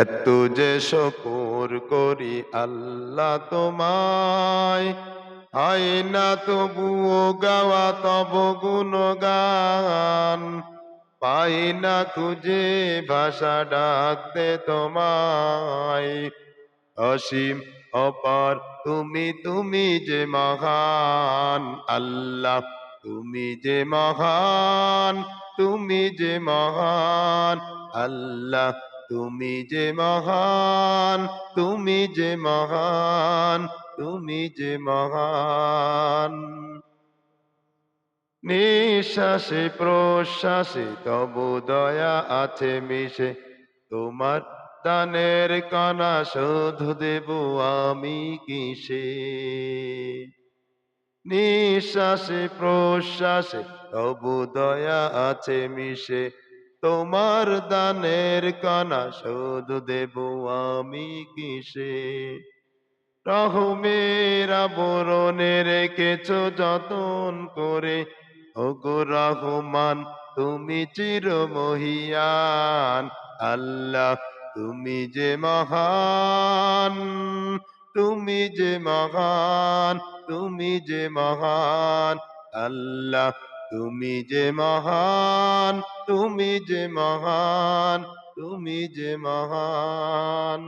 এত যে শকর করি আল্লাহ তোমায়। হয় না তবুও গাওয়া তব গুণগান। পাই না খুঁজে ভাষা ডাকতে তোমায়। অসীম অপার তুমি তুমি যে মহান। আল্লাহ, তুমি যে মহান, তুমি যে মহান। আল্লাহ তুমি যে মহান, তুমি যে মহান, তুমি যে মহান। নিঃশ্বাসে, প্রশ্বাসে তব দয়া আছে মিশে। তোমার দানের কানা শোধ দেব আমি কিসে? নিঃশ্বাসে, প্রশ্বাসে তব দয়া আছে মিশে। তোমার দানের কানা শোধ দেব আমি কিসে? রহমের আবরণে রেখেছ যতন করে। ওগো রহমান, তুমি চির মহিয়ান। আল্লাহ, তুমি যে মহান, তুমি যে মহান, তুমি যে মহান। আল্লাহ তুমি যে মহান, তুমি যে মহান, তুমি যে মহান।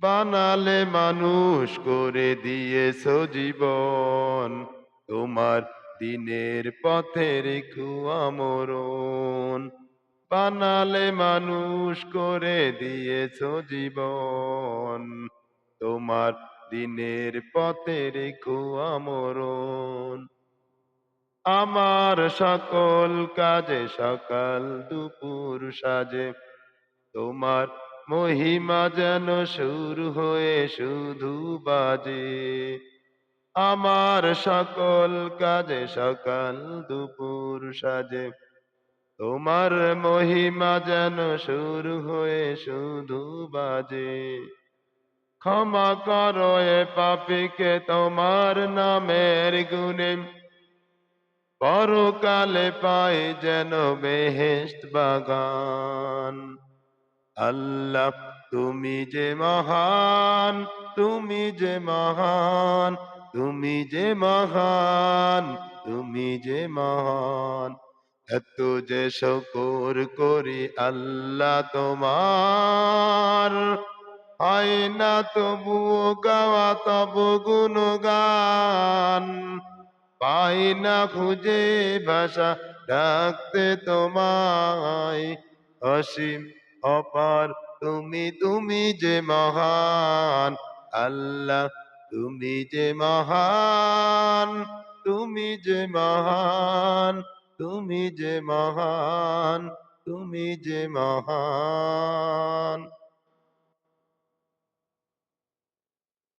বানালে মানুষ করে দিয়েছ জীবন, তোমার দিনের পথের খুয়া মরণ। বানালে মানুষ করে দিয়েছ জীবন, তোমার দিনের পথের খুয়া মরণ। আমার সকল কাজে সকাল দুপুর সাজে। তোমার মহিমা যেন সুর হয়ে শুধু বাজে। আমার সকল কাজে সকাল দুপুর সাজে। তোমার মহিমা যেন সুর হয়ে শুধু বাজে। ক্ষমা করো এ পাপিকে, তোমার নামের গুণে পরকালে পাই যেন বেহেস্ত বাগান। আল্লাহ, তুমি যে মহান, তুমি যে মহান, তুমি যে মহান, তুমি যে মহান। এত যে শকর করি আল্লাহ তোমার। হয় না তবুও গাওয়া তব গুণগান। পাই না খুঁজে ভাষা ডাকতে তোমায়। অসীম অপার, তুমি তুমি যে মহান। আল্লাহ, তুমি যে মহান, তুমি যে মহান, তুমি যে মহান, তুমি যে মহান।